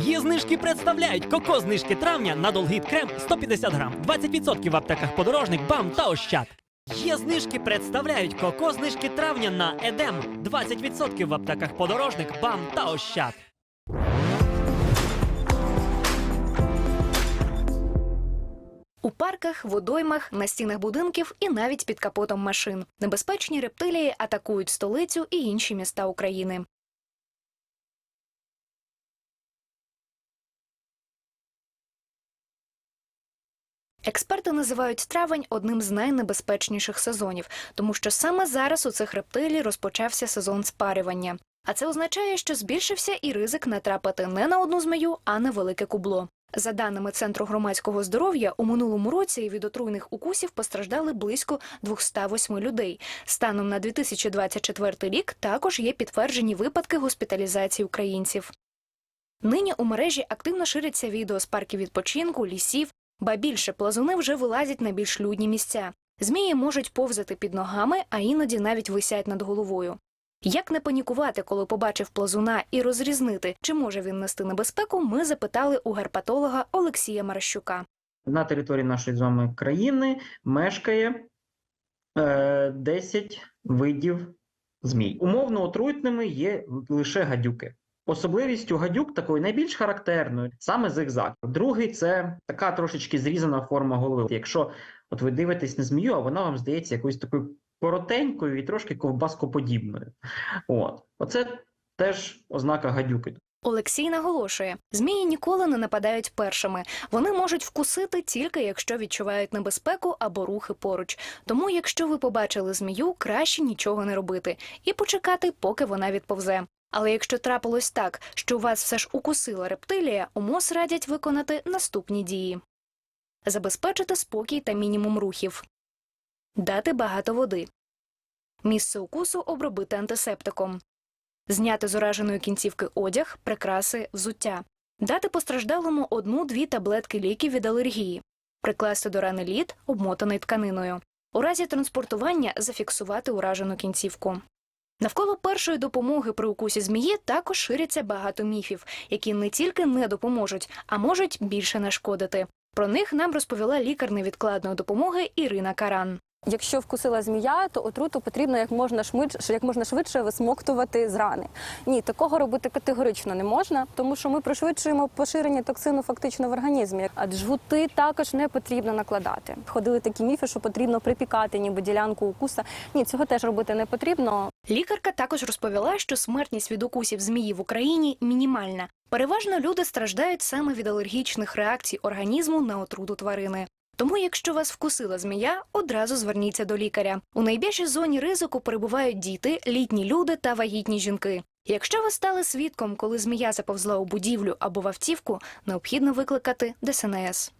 Є знижки представляють коко знижки травня на Долгіт крем 150 грам, 20% в аптеках подорожник, бам та ощад. Є знижки представляють коко знижки травня на Едем, 20% в аптеках подорожник, бам та ощад. У парках, водоймах, на стінах будинків і навіть під капотом машин. Небезпечні рептилії атакують столицю і інші міста України. Експерти називають травень одним з найнебезпечніших сезонів, тому що саме зараз у цих рептилій розпочався сезон спарювання. А це означає, що збільшився і ризик натрапити не на одну змію, а на велике кубло. За даними Центру громадського здоров'я, у минулому році від отруйних укусів постраждали близько 208 людей. Станом на 2024 рік також є підтверджені випадки госпіталізації українців. Нині у мережі активно ширяться відео з парків відпочинку, лісів, ба більше плазуни вже вилазять на більш людні місця. Змії можуть повзати під ногами, а іноді навіть висять над головою. Як не панікувати, коли побачив плазуна, і розрізнити, чи може він нести небезпеку, ми запитали у герпатолога Олексія Маращука. на території нашої з вами країни мешкає е, 10 видів змій. Умовно отруйтними є лише гадюки. Особливістю гадюк такою найбільш характерною саме зигзаг. Другий це така трошечки зрізана форма голови. Якщо от ви дивитесь на змію, а вона вам здається якоюсь такою коротенькою і трошки ковбаскоподібною. От, оце теж ознака гадюки. Олексій наголошує, змії ніколи не нападають першими. Вони можуть вкусити тільки якщо відчувають небезпеку або рухи поруч. Тому, якщо ви побачили змію, краще нічого не робити і почекати, поки вона відповзе. Але якщо трапилось так, що вас все ж укусила рептилія, у МОЗ радять виконати наступні дії: забезпечити спокій та мінімум рухів, дати багато води, місце укусу обробити антисептиком, зняти з ураженої кінцівки одяг, прикраси, взуття, дати постраждалому одну-дві таблетки ліків від алергії, прикласти до рани лід, обмотаний тканиною. У разі транспортування зафіксувати уражену кінцівку. Навколо першої допомоги при укусі змії також ширяться багато міфів, які не тільки не допоможуть, а можуть більше нашкодити. Про них нам розповіла лікар невідкладної допомоги Ірина Каран. Якщо вкусила змія, то отруту потрібно як можна швидше, як можна швидше висмоктувати з рани. Ні, такого робити категорично не можна, тому що ми пришвидшуємо поширення токсину фактично в організмі. А жгути також не потрібно накладати. Ходили такі міфи, що потрібно припікати, ніби ділянку укуса. Ні, цього теж робити не потрібно. Лікарка також розповіла, що смертність від укусів змії в Україні мінімальна. Переважно люди страждають саме від алергічних реакцій організму на отруту тварини. Тому, якщо вас вкусила змія, одразу зверніться до лікаря. У найбільшій зоні ризику перебувають діти, літні люди та вагітні жінки. Якщо ви стали свідком, коли змія заповзла у будівлю або в автівку, необхідно викликати ДСНС.